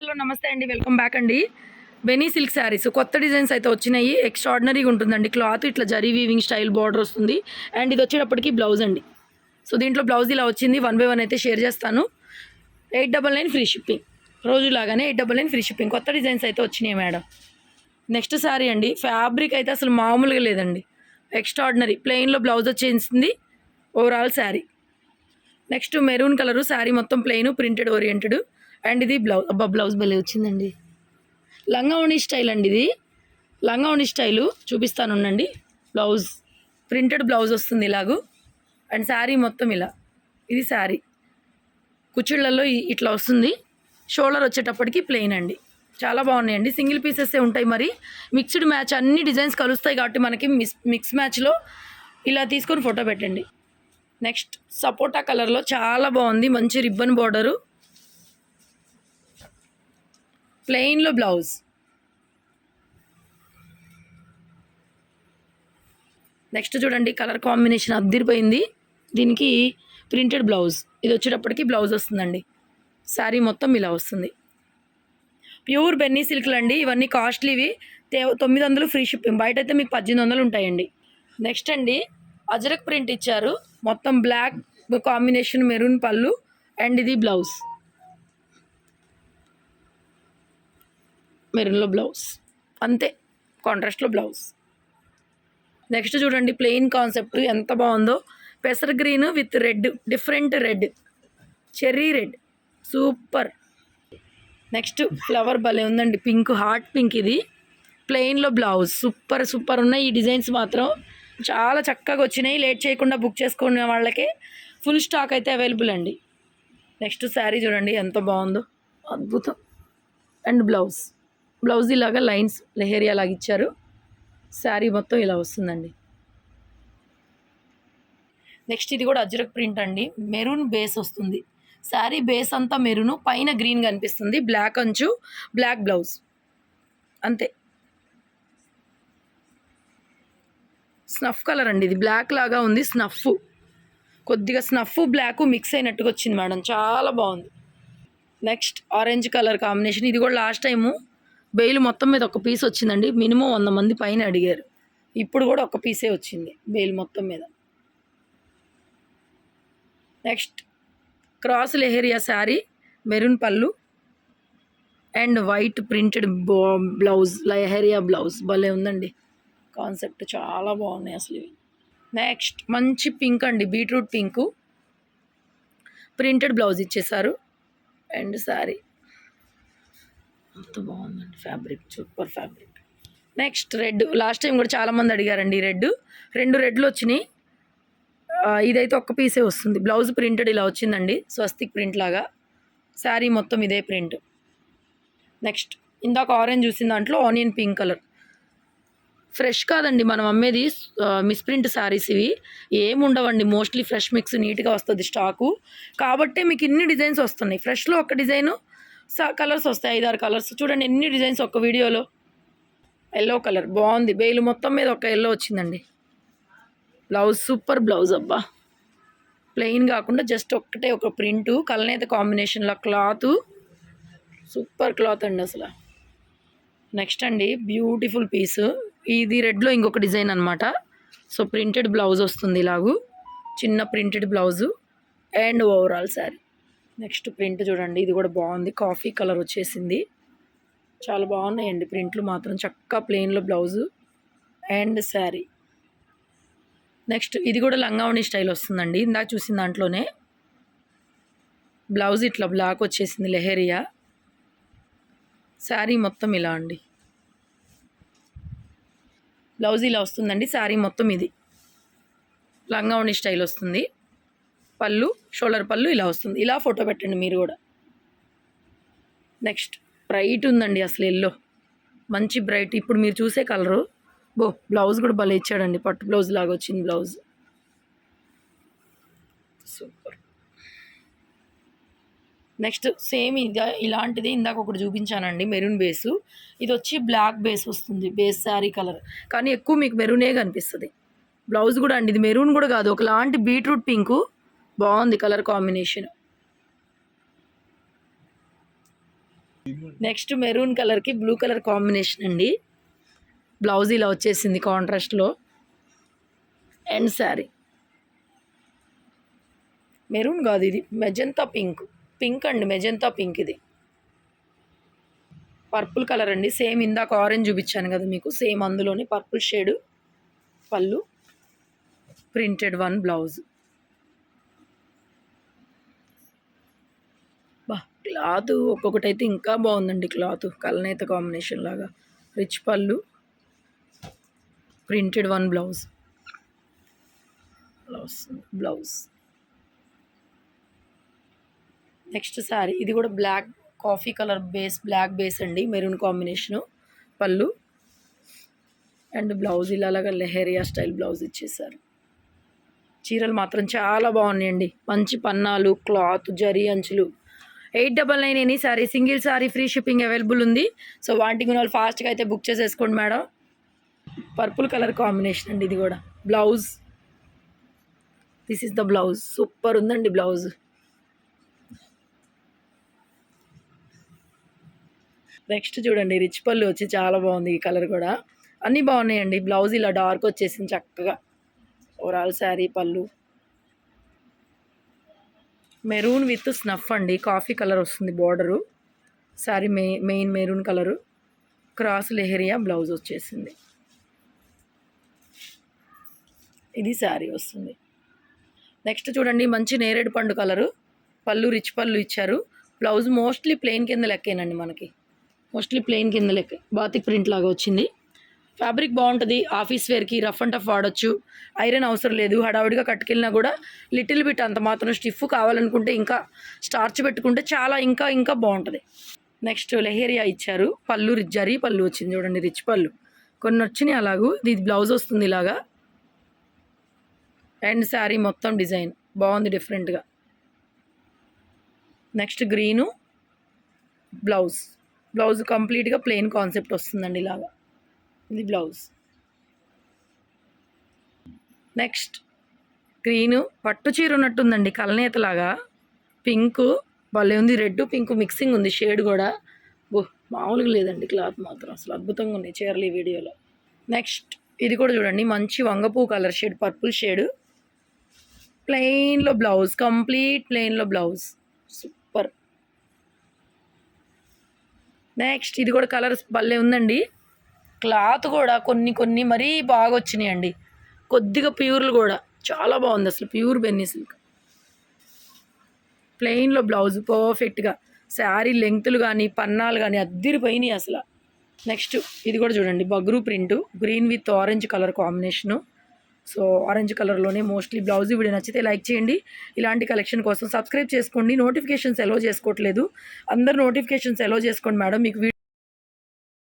Hello నమస్తే అండి. Welcome back అండి. Binny silk saris. కొత్త డిజైన్స్ అయితే వచ్చినాయి. ఎక్స్ట్రాడినరీగా ఉంటుందండి. క్లాత్ ఇట్లా జరీ వీవింగ్ స్టైల్ బార్డర్ వస్తుంది. అండ్ ఇది వచ్చేటప్పటికి బ్లౌజ్ అండి. సో దీంట్లో బ్లౌజ్ ఇలా వచ్చింది. వన్ బై వన్ అయితే షేర్ చేస్తాను. Eight double nine free shipping. రోజులాగానే eight double nine free shipping. కొత్త డిజైన్స్ అయితే వచ్చినాయి మేడం. నెక్స్ట్ శారీ అండి. ఫ్యాబ్రిక్ అయితే అసలు మామూలుగా లేదండి. ఎక్స్ట్రాడినరీ. ప్లెయిన్లో బ్లౌజ్ వచ్చేసింది. Overall sari. Next maroon colour. Sari మొత్తం ప్లెయిన్ ప్రింటెడ్ ఓరియంటెడ్. అండ్ ఇది బ్లౌజ్ అబ్బా బ్లౌజ్ భలే వచ్చిందండి. లంగా ఓణి స్టైల్ అండి ఇది. లంగా ఓణి స్టైలు చూపిస్తాను ఉండండి. బ్లౌజ్ ప్రింటెడ్ బ్లౌజ్ వస్తుంది ఇలాగూ. అండ్ శారీ మొత్తం ఇలా. ఇది శారీ. కుచ్చుళ్ళల్లో ఇట్లా వస్తుంది. షోల్డర్ వచ్చేటప్పటికి ప్లెయిన్ అండి. చాలా బాగున్నాయండి. సింగిల్ పీసెసే ఉంటాయి మరి. మిక్స్డ్ మ్యాచ్ అన్ని డిజైన్స్ కలుస్తాయి కాబట్టి మనకి మిస్ మిక్స్ మ్యాచ్లో ఇలా తీసుకొని ఫోటో పెట్టండి. నెక్స్ట్ సపోటా కలర్లో చాలా బాగుంది. మంచి రిబ్బన్ బార్డరు. ప్లెయిన్లో బ్లౌజ్. నెక్స్ట్ చూడండి కలర్ కాంబినేషన్ అద్దరిపోయింది. దీనికి ప్రింటెడ్ బ్లౌజ్. ఇది వచ్చేటప్పటికి బ్లౌజ్ వస్తుందండి. శారీ మొత్తం ఇలా వస్తుంది. ప్యూర్ బెన్నీ సిల్క్లు అండి ఇవన్నీ కాస్ట్లీవి. తే తొమ్మిది వందలు ఫ్రీ షిప్పింగ్. బయట అయితే మీకు పద్దెనిమిది వందలు ఉంటాయండి. నెక్స్ట్ అండి అజరక్ ప్రింట్ ఇచ్చారు. మొత్తం బ్లాక్ కాంబినేషన్ మెరూన్ పళ్ళు అండ్ ఇది బ్లౌజ్. మెరూన్లో బ్లౌజ్. అంతే. కాంట్రాస్ట్లో బ్లౌజ్. నెక్స్ట్ చూడండి ప్లెయిన్ కాన్సెప్ట్ ఎంత బాగుందో. పెసర్ green with red different red. Cherry red. Super. Next flower భలే ఉందండి. పింక్ హార్ట్ పింక్ ఇది. ప్లెయిన్లో బ్లౌజ్. సూపర్ సూపర్ ఉన్నాయి. ఈ డిజైన్స్ మాత్రం చాలా చక్కగా వచ్చినాయి. లేట్ చేయకుండా బుక్ చేసుకునే వాళ్ళకి ఫుల్ స్టాక్ అయితే అవైలబుల్ అండి. నెక్స్ట్ శారీ చూడండి ఎంత బాగుందో. అద్భుతం. And blouse. బ్లౌజ్ ఇలాగా లైన్స్ లెహేరియా లాగా ఇచ్చారు. శారీ మొత్తం ఇలా వస్తుందండి. నెక్స్ట్ ఇది కూడా అజ్రక్ ప్రింట్ అండి. మెరూన్ బేస్ వస్తుంది. శారీ బేస్ అంతా మెరూన్ పైన గ్రీన్ కనిపిస్తుంది. బ్లాక్ అంచు బ్లాక్ బ్లౌజ్. అంతే. స్నఫ్ కలర్ అండి ఇది. బ్లాక్ లాగా ఉంది స్నఫ్. కొద్దిగా స్నఫ్ బ్లాక్ మిక్స్ అయినట్టుగా వచ్చింది మేడం. చాలా బాగుంది. Next orange colour combination. ఇది కూడా లాస్ట్ టైము బెయిల్ మొత్తం మీద ఒక పీస్ వచ్చిందండి. మినిమం వంద మంది పైన అడిగారు. ఇప్పుడు కూడా ఒక పీసే వచ్చింది బెయిల్ మొత్తం మీద. Next cross leheriya sari maroon పళ్ళు and white printed blouse leheriya blouse. భలే ఉందండి. కాన్సెప్ట్ చాలా బాగున్నాయి అసలు ఇవి. నెక్స్ట్ మంచి పింక్ అండి బీట్రూట్ పింకు. ప్రింటెడ్ బ్లౌజ్ ఇచ్చేసారు అండ్ శారీ. అంత బాగుందండి fabric super fabric. Next red last time కూడా చాలామంది అడిగారండి రెడ్. రెండు రెడ్లు వచ్చినాయి. ఇదైతే ఒక్క పీసే వస్తుంది. బ్లౌజ్ ప్రింటెడ్ ఇలా వచ్చిందండి. స్వస్తిక్ ప్రింట్ లాగా. శారీ మొత్తం ఇదే ప్రింట్. నెక్స్ట్ ఇందాక ఆరెంజ్ చూసిన దాంట్లో ఆనియన్ పింక్ కలర్. ఫ్రెష్ కాదండి మనం అమ్మేది మిస్ప్రింట్ శారీస్ ఇవి. ఏముండవండి మోస్ట్లీ ఫ్రెష్ మిక్స్ నీట్గా వస్తుంది స్టాకు. కాబట్టే మీకు ఇన్ని డిజైన్స్ వస్తున్నాయి. ఫ్రెష్లో ఒక డిజైను కలర్స్ వస్తాయి ఐదారు కలర్స్ చూడండి ఎన్ని డిజైన్స్ ఒక వీడియోలో. ఎల్లో కలర్ బాగుంది. బెయిల్ మొత్తం మీద ఒక ఎల్లో వచ్చిందండి. బ్లౌజ్ సూపర్ బ్లౌజ్ అబ్బా. ప్లెయిన్ కాకుండా జస్ట్ ఒక్కటే ఒక ప్రింటు కలనేత కాంబినేషన్లో క్లాత్ సూపర్ క్లాత్ అండి అసలు. నెక్స్ట్ అండి బ్యూటిఫుల్ పీస్ ఇది రెడ్లో ఇంకొక డిజైన్ అనమాట సో ప్రింటెడ్ బ్లౌజ్ వస్తుంది ఇలాగూ. చిన్న printed blouse and overall sari next print చూడండి ఇది కూడా బాగుంది. కాఫీ కలర్ వచ్చేసింది. చాలా బాగున్నాయండి ప్రింట్లు మాత్రం. చక్కగా ప్లెయిన్లో బ్లౌజు అండ్ శారీ. నెక్స్ట్ ఇది కూడా లంగావణి స్టైల్ వస్తుందండి. ఇందాక చూసిన దాంట్లోనే బ్లౌజ్ ఇట్లా బ్లాక్ వచ్చేసింది లెహేరియా. శారీ మొత్తం ఇలా అండి. బ్లౌజ్ ఇలా వస్తుందండి. శారీ మొత్తం ఇది. లంగావణి స్టైల్ వస్తుంది. పళ్ళు షోల్డర్ పళ్ళు ఇలా వస్తుంది. ఇలా ఫోటో పెట్టండి మీరు కూడా. నెక్స్ట్ బ్రైట్ ఉందండి అసలు ఎల్లో. మంచి బ్రైట్. ఇప్పుడు మీరు చూసే కలరు. బో బ్లౌజ్ కూడా భలే ఇచ్చాడండి. పట్టు బ్లౌజ్ లాగా వచ్చింది బ్లౌజ్. సూపర్. నెక్స్ట్ సేమ్ ఇదా ఇలాంటిది ఇందాక ఒకటి చూపించానండి మెరూన్ బేసు. ఇది వచ్చి బ్లాక్ బేస్ వస్తుంది బేస్ శారీ కలర్. కానీ ఎక్కువ మీకు మెరూనే కనిపిస్తుంది. బ్లౌజ్ కూడా అండి ఇది మెరూన్ కూడా కాదు. ఒకలాంటి బీట్రూట్ పింకు బాగుంది కలర్ కాంబినేషన్. నెక్స్ట్ మెరూన్ కలర్కి బ్లూ కలర్ కాంబినేషన్ అండి. బ్లౌజ్ ఇలా వచ్చేసింది కాంట్రాస్ట్లో అండ్ శారీ. మెరూన్ కాదు ఇది మెజంతా పింక్. పింక్ అండి మెజంతా పింక్ ఇది. పర్పుల్ కలర్ అండి. సేమ్ ఇందాక ఆరెంజ్ చూపించాను కదా మీకు సేమ్ అందులోనే పర్పుల్ షేడ్ పళ్ళు ప్రింటెడ్ వన్ బ్లౌజ్. బా క్లాత్ ఒక్కొక్కటి అయితే ఇంకా బాగుందండి క్లాత్. కలనేత కాంబినేషన్ లాగా. రిచ్ పళ్ళు. Printed one blouse. Blouse blouse. Next sari ఇది కూడా black coffee colour base black base అండి. Maroon combination. పళ్ళు. అండ్ బ్లౌజ్ ఇలాగా లెహరియా స్టైల్ బ్లౌజ్ ఇచ్చేసారు. చీరలు మాత్రం చాలా బాగున్నాయండి. మంచి పన్నాలు క్లాత్ జరీ అంచులు. Eight double nine any sari single sari free shipping available ఉంది. సో వాటికి వాళ్ళు ఫాస్ట్గా అయితే బుక్ చేసేసుకోండి మేడం. పర్పుల్ కలర్ కాంబినేషన్ అండి ఇది కూడా. Blouse. This is the blouse. Super ఉందండి బ్లౌజ్. నెక్స్ట్ చూడండి రిచ్ పళ్ళు వచ్చి చాలా బాగుంది ఈ కలర్ కూడా. అన్నీ బాగున్నాయండి. బ్లౌజ్ ఇలా డార్క్ వచ్చేసింది చక్కగా. ఓవరాల్ శారీ పళ్ళు. మెరూన్ విత్ స్నఫ్ అండి. కాఫీ కలర్ వస్తుంది border. Sari మెయి main maroon colour. Cross leheriya blouse వచ్చేసింది. ఇది శారీ వస్తుంది. నెక్స్ట్ చూడండి మంచి నేరేడు పండు కలరు. పళ్ళు రిచ్ పళ్ళు ఇచ్చారు. బ్లౌజ్ మోస్ట్లీ ప్లెయిన్ కింద లెక్కేనండి మనకి. మోస్ట్లీ ప్లెయిన్ కింద లెక్క. బాతిక్ ప్రింట్ లాగా వచ్చింది. ఫ్యాబ్రిక్ బాగుంటుంది ఆఫీస్ వేర్కి రఫ్ అండ్ టఫ్ వాడచ్చు. ఐరన్ అవసరం లేదు హడావుడిగా కట్టుకెళ్ళినా కూడా లిటిల్ బిట్ అంత మాత్రం స్టిఫ్ కావాలనుకుంటే ఇంకా స్టార్చ్ పెట్టుకుంటే చాలా ఇంకా ఇంకా బాగుంటుంది. నెక్స్ట్ లెహేరియా ఇచ్చారు పళ్ళు రి- జరీ పళ్ళు వచ్చింది చూడండి రిచ్ పళ్ళు. కొన్ని వచ్చినాయి అలాగూ ఇది బ్లౌజ్ వస్తుంది ఇలాగా. అండ్ శారీ మొత్తం డిజైన్ బాగుంది డిఫరెంట్గా నెక్స్ట్ గ్రీను బ్లౌజ్. బ్లౌజ్ కంప్లీట్గా ప్లెయిన్ కాన్సెప్ట్ వస్తుందండి ఇలాగా. ఇది బ్లౌజ్. నెక్స్ట్ గ్రీను పట్టు చీర ఉన్నట్టుందండి కలనేతలాగా పింకు భలే ఉంది రెడ్ పింక్ మిక్సింగ్ ఉంది షేడ్ కూడా. బో మామూలుగా లేదండి క్లాత్ మాత్రం అసలు అద్భుతంగా ఉన్నాయి చీరలు ఈ వీడియోలో. నెక్స్ట్ ఇది కూడా చూడండి మంచి వంగపూ కలర్ షేడ్ పర్పుల్ షేడ్. ప్లెయిన్లో బ్లౌజ్ కంప్లీట్ ప్లెయిన్లో బ్లౌజ్. సూపర్. నెక్స్ట్ ఇది కూడా కలర్ భలే ఉందండి. క్లాత్ కూడా కొన్ని కొన్ని మరీ బాగా వచ్చినాయండి కొద్దిగా ప్యూర్లు కూడా. చాలా బాగుంది అసలు ప్యూర్ బెన్నీ సిల్క్. ప్లెయిన్లో బ్లౌజ్ పర్ఫెక్ట్గా. శారీ లెంగ్త్లు కానీ పన్నాలు కానీ అద్దిరిపోయినాయి అసలు. నెక్స్ట్ ఇది కూడా చూడండి. Bagru print. Green with orange colour combination. So orange కలర్లోనే మోస్ట్లీ బ్లౌజ్ వీడియో నచ్చితే లైక్ చేయండి. ఇలాంటి కలెక్షన్ కోసం సబ్స్క్రైబ్ చేసుకోండి. నోటిఫికేషన్స్ ఎలో చేసుకోవట్లేదు. అందరు నోటిఫికేషన్స్ ఎలో చేసుకోండి మేడం. మీకు